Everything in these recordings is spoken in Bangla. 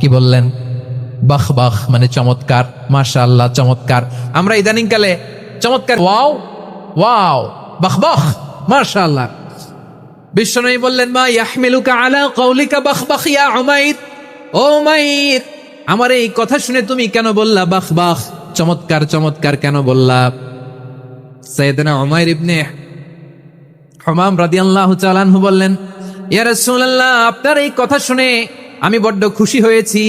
কি বললেন? বাহ বাহ মানে চমৎকার, মাশাআল্লাহ, চমৎকার। আমরা ইদানিং কালে চমৎকার, ওয়াও ওয়াও, বাহ বাহ, মাশাআল্লাহ। বিশ্বনবী বললেন, মা ইয়াহমিলুকা আলা কওলিকা বাহ বাহ, ইয়া উমাইর? ও উমাইর, আমার এই কথা শুনে তুমি কেন বললা? বাহ বাহ, চমৎকার চমৎকার, কেন বললা? সৈয়দনা উমাইর ইবনে হমাম রাদিয়াল্লাহু তাআলা বললেন, ইয়া রাসূলুল্লাহ, আপনার এই কথা শুনে আমি বড্ড খুশি হয়েছি,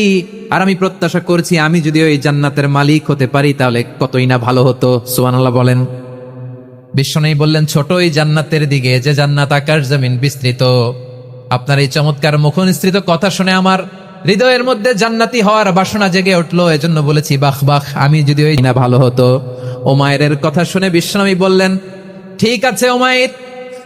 আর আমি প্রত্যাশা করছি আমি যদি ওই জান্নাতের মালিক হতে পারি, তাহলে কতই না ভালো হতো, সুবহানাল্লাহ বলেন। বিশ্বনবী বললেন, ছোট এই জান্নাতের দিকে, যে জান্নাত আকাশ জমিন বিস্তৃত। আপনার এই চমৎকার মুখনিস্তৃত কথা শুনে আমার হৃদয়ের মধ্যে জান্নাতি হওয়ার বাসনা জেগে উঠল। এজন্য বলেছি, বাহ বাহ, আমি যদি ওই না ভালো হতো। ও মায়ের কথা শুনে বিশ্বনবী বললেন, ঠিক আছে ও মায়ের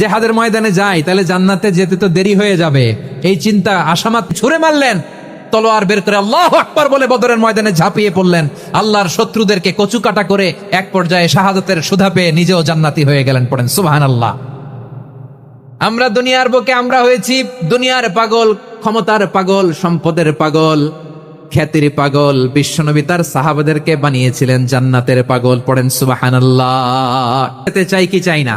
জেহাদের ময়দানে যাই তাহলে জান্নাতে যেতে তো দেরি হয়ে যাবে। এই চিন্তা আসামাত ছুড়ে মারলেন। তলোয়ার বের করে আল্লাহ আকবার বলে বদরের ময়দানে ঝাঁপিয়ে পড়লেন। আল্লাহর শত্রুদেরকে কচু কাটা করে এক পর্যায়ে শাহাদতের সুধা পেয়ে নিজেও জান্নাতি হয়ে গেলেন পড়েন। সুবাহান আল্লাহ আমরা দুনিয়ার বুকে আমরা হয়েছি দুনিয়ার পাগল, ক্ষমতার পাগল, সম্পদের পাগল, খ্যাতির পাগল। বিশ্বনবী তার সাহাবাদেরকে বানিয়েছিলেন জান্নাতের পাগল, পড়েন সুবাহান চাই কি চাই না?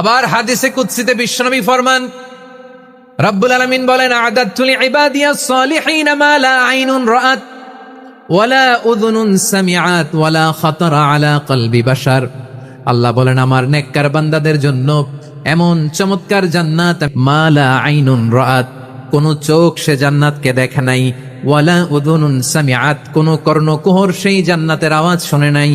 আবার হাদিসে কুদসিতে বিশ্বনবী ফরমান, রব্বুল আলামিন বলেন, আদাতু লিইবাদিয়াস সালিহিন মা লা আইনুন রাআত ওয়ালা উযুনুন সামিআত ওয়ালা খাতারা আলা কলবি বাশার। আল্লাহ বলেন, আমার নেককার বান্দাদের জন্য এমন চমৎকার জান্নাত মালা আইনুন রাত কোন চোখ সে জান্নাতকে দেখে নাই ওয়ালা সামিআত, কোন কর্ণ কর্ণকুহর সেই জান্নাতের আওয়াজ শোনে নাই।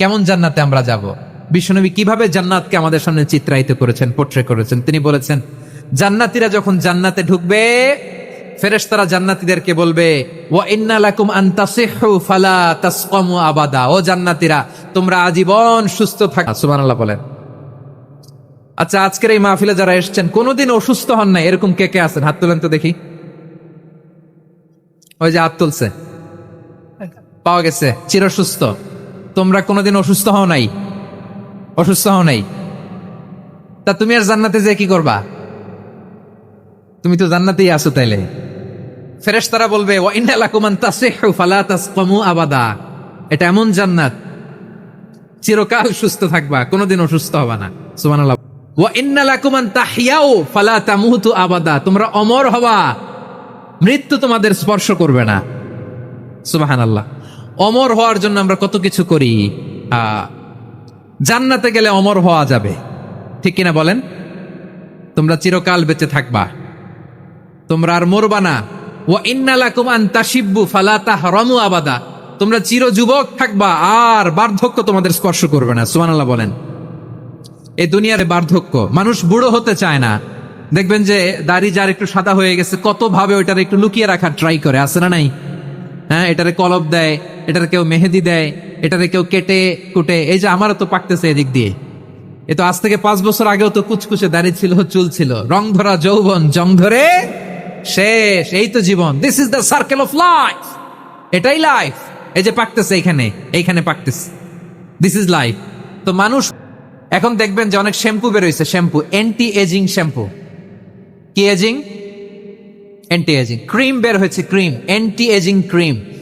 কেমন জান্নাতে আমরা যাব? বিশ্বনবী কীভাবে জান্নাতকে আমাদের সামনে চিত্রায়িত করেছেন পোট্রে করেছেন? তিনি বলেছেন, জান্নাতীরা যখন জান্নাতে ঢুকবে, ফেরেশতারা জান্নাতীদেরকে বলবে, ওয়া ইন্না লাকুম ফালা তাসকামু আবাদা। ও জান্নাতীরা, তোমরা আজীবন সুস্থ থাকা, সুবহানাল্লাহ বলেন। আচ্ছা আজকের এই মাহফিলে যারা এসেছেন, কোনোদিন অসুস্থ হন না এরকম কে কে আছেন? হাত তুলেন তো দেখি। ওই যে হাত তুলছে। পাওয়া গেছে চির সুস্থ তোমরা কোনোদিন অসুস্থ হও নাই। অসুস্থ হও নাই। তা তুমি আর জান্নাতে যে কি করবা? তুমি তো জান্নাতেই আছো তাইলে। বলবে তাসিহু ফালা তাসকামু আবাদা। এটা এমন জান্নাত। চিরকাল সুস্থ থাকবা, কোনোদিন অসুস্থ হবা না। তামুতু আবাদা। তোমরা অমর হবা। মৃত্যু তোমাদের স্পর্শ করবে না। সুবহানাল্লাহ। অমর হওয়ার জন্য আমরা কত কিছু করি? জান্নাতে গেলে অমর হওয়া যাবে। ঠিক কিনা বলেন? তোমরা চিরকাল বেঁচে থাকবা। তোমরা আর মরবা না। ও ইন্নালাকুম আন তাসিব্বু ফালা তাহরামু আবাদা। তোমরা চির যুবক থাকবা, আর বার্ধক্য তোমাদের স্পর্শ করবে না। সুবহানাল্লাহ বলেন। এই দুনিয়ার বার্ধক্য। মানুষ বুড়ো হতে চায় না। দেখবেন যে দাড়ি যার একটু সাদা হয়ে গেছে কত ভাবে ওইটার একটু লুকিয়ে রাখার ট্রাই করে। আছে না নাই? হ্যাঁ এটারে কলব দেয়। এটারে কেউ মেহেদি দেয়, এটারে কেউ কেটে কুটে, এই যে আমারও তো পাকতেছে এদিক দিয়ে। এ তো আজ থেকে পাঁচ বছর আগেও তো কুচকুচে দাড়ি ছিল, চুল ছিল। রং ধরা যৌবন, জং ধরে শেষ, এই তো জীবন। This is the circle of life এটাই লাইফ এই যে পাকতেছে এইখানে এইখানে পাকতেছে। দিস ইজ লাইফ তো মানুষ, এখন দেখবেন যে অনেক শ্যাম্পু বেরোইছে, শ্যাম্পু অ্যান্টি এজিং শ্যাম্পু। কি এজিং অ্যান্টি এজিং ক্রিম বের হয়েছে ক্রিম অ্যান্টি এজিং ক্রিম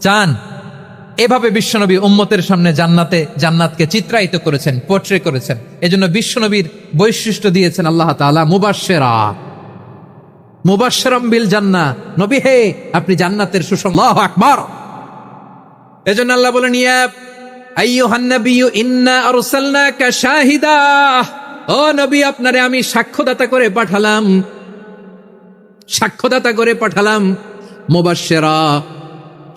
চান। এভাবে বিশ্বনবী উম্মতের সামনে জান্নাতে, জান্নাতকে চিত্রায়িত করেছেন পোট্রে করেছেন। এজন্য বিশ্বনবীর বৈশিষ্ট্য দিয়েছেন আল্লাহ তাআলা মুবাশশেরা। মুবাশশিরাম বিল জান্নাহ। নবী হে, আপনি জান্নাতের আল্লাহু আকবার। এজন্য আল্লাহ বলেন, ইয়া ও নবী, আপনারে আমি সাক্ষ্যদাতা করে পাঠালাম। সাক্ষ্যদাতা করে পাঠালাম। মুবাশশিরা।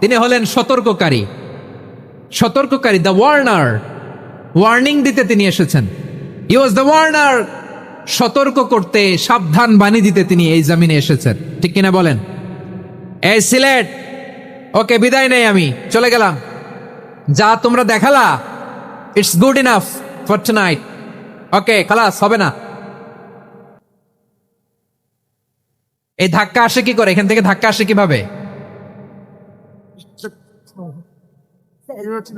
তিনি হলেন সতর্ককারী। সতর্ককারী দ্য ওয়ার্নার ওয়ার্নিং দিতে তিনি এসেছেন। ই ওয়াজ দ্য ওয়ার্নার সতর্ক করতে, সাবধান বাণী দিতে তিনি এই জামিনে এসেছেন। ঠিক কিনা বলেন? এই সিলেট, ওকে বিদায় নেই আমি, চলে গেলাম। যা তোমরা দেখালা it's good enough for tonight okay, খালাস, হবে না। এই ধাক্কা আসে কি করে? এখান থেকে ধাক্কা আসে কীভাবে? এবার ঠিক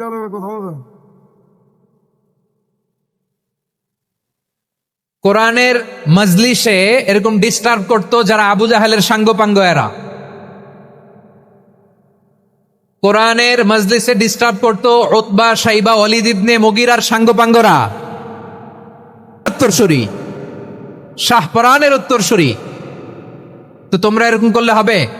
কোরআনের মজলিসে এরকম ডিস্টার্ব করতো যারা আবু জাহেলের সাঙ্গপাঙ্গ এরা কোরআনের মজলিসে ডিস্টার্ব করতো ওতবা সাইবা অলিদ ইবনে মগিরার সাঙ্গপাঙ্গরা। উত্তরসূরি। শাহপরানের উত্তরসূরি। তো তোমরা এরকম করলে হবে?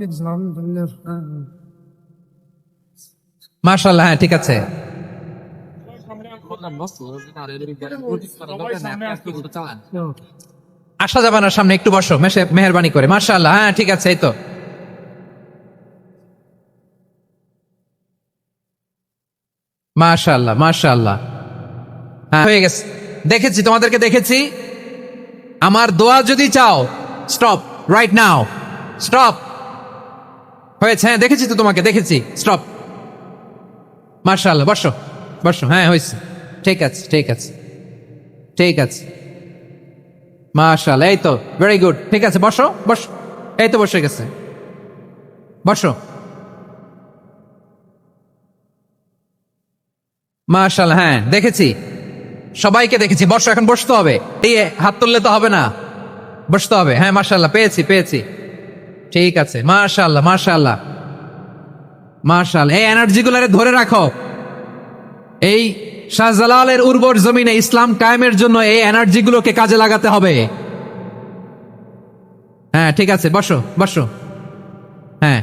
গেছি মার্শাল্লাহ হ্যাঁ ঠিক আছে। আসা যাবে সামনে একটু বসো মেহরবানি করে। মার্শাল্লাহ হ্যাঁ ঠিক আছে, এই তো। মাশাল্লাহ মাশাল্লাহ হ্যাঁ হয়ে গেছে। দেখেছি, তোমাদেরকে দেখেছি। আমার দোয়া যদি চাও স্টপ রাইট নাও স্টপ হয়েছে হ্যাঁ দেখেছি তো তোমাকে, দেখেছি। স্টপ মার্শাল্লাহ বসো বসো হ্যাঁ হয়েছে। ঠিক আছে ঠিক আছে ঠিক আছে। মার্শাল্লাহ এই তো ভেরি গুড ঠিক আছে, বসো বসো, এই তো বসে গেছে। বসো। মার্শাল্লাহ হ্যাঁ দেখেছি। সবাইকে দেখেছি, বসো, এখন বসতে হবে। এই, হাত তুললে তো হবে না। বসতে হবে হ্যাঁ মার্শাল্লাহ পেয়েছি পেয়েছি। ঠিক আছে মার্শাল্লাহ মার্শাল্লাহ মার্শাল এই এনার্জি গুলারে ধরে রাখো। এই শাহজালালের উর্বর জমিনে ইসলাম কায়েমের জন্য এই এনার্জি গুলোকে কাজে লাগাতে হবে। হ্যাঁ ঠিক আছে, বসো বসো। হ্যাঁ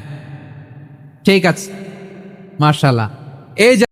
ঠিক আছে মার্শাল্লাহ এই